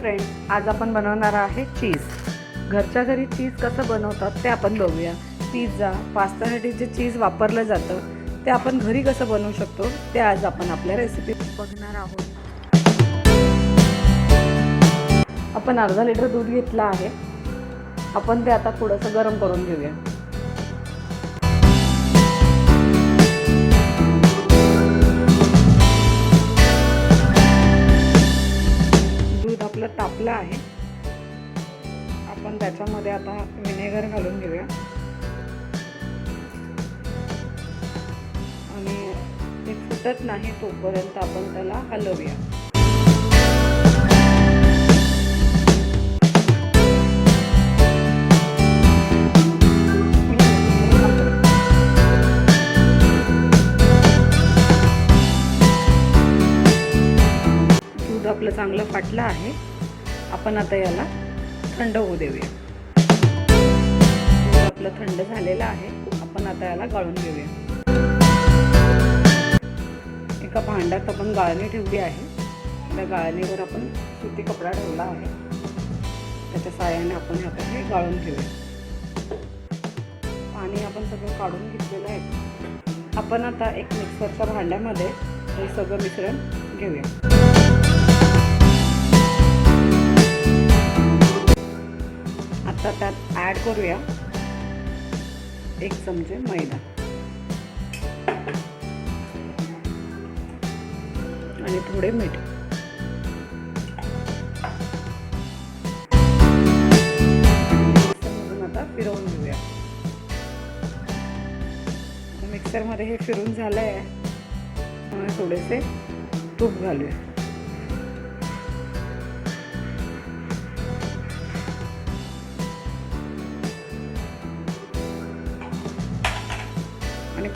Friends आज आपण बनवणार आहे चीज घरच्या घरी चीज कसं बनवतात ते आपण बघूया. पिझ्झा पास्तासाठी जे चीज वापरलं जातं ते आपण घरी कसं बनवू शकतो ते आज आपण आपल्या रेसिपी बघणार आहोत. आपण अर्धा लिटर दूध घेतलं आहे. आपण ते आता थोडंसं गरम करून घेऊया. आपलं तापलं आहे. आपण त्याच्यामध्ये आता विनेगर घालून घेऊया. आणि ते फुटत नाही तोपर्यंत आपण त्याला हलवूया. आपलं चांगलं फाटलं आहे. आपण आता याला थंड होऊ देऊया. आपलं थंड झालेलं आहे. आपण आता याला गाळून घेऊया. एका भांड्यात आपण गाळणी ठेवली आहे. त्या गाळणीवर आपण सुती कपडा ठेवला आहे. त्याच्या साह्याने आपण आता हे गाळून घेऊया. पाणी आपण सगळं काढून घेतलेलं आहे. आपण आता एक मिक्सरच्या भांड्यामध्ये हे सगळं मिश्रण घेऊया. त्यात ॲड करूया. एक चमचे मैदा. आणि थोडे मीठ. आता फिरवून घेऊया. मिक्सरमध्ये हे फिरून झालं आहे थोडेसे तूप घालूया.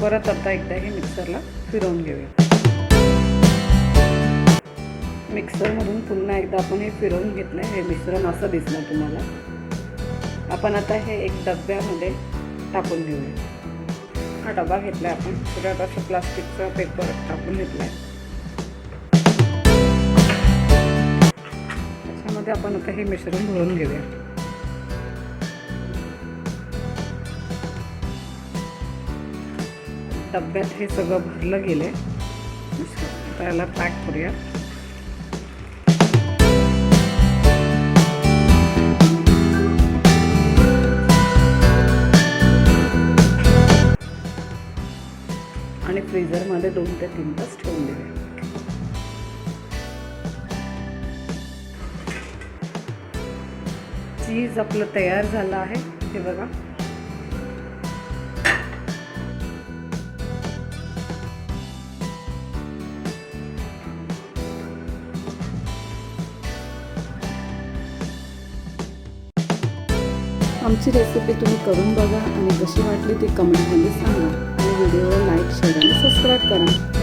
परत आता एकदा हे मिक्सरला फिरवून घेऊया. मिक्सरमधून पुन्हा एकदा आपण हे फिरवून घेतलं हे मिश्रण असं दिसलं तुम्हाला. आपण आता हे एक डब्यामध्ये टाकून घेऊया. हा डबा घेतला आपण. त्याच्यात असं प्लास्टिकचा पेपर टाकून घेतला आहे त्याच्यामध्ये आपण आता हे मिश्रण भरून घेऊया. डब्यात हे सगळं भरलं गेलं. आहे त्याला पॅक करूया. आणि फ्रीझरमध्ये दोन ते तीन तास ठेवून दिले चीज आपलं तयार झालं आहे. हे बघा. आमची रेसिपी तुम्ही करून बघा आणि कशी वाटली ती कमेंटमध्ये सांगा. आणि व्हिडिओला लाईक शेअर आणि सबस्क्राईब करा.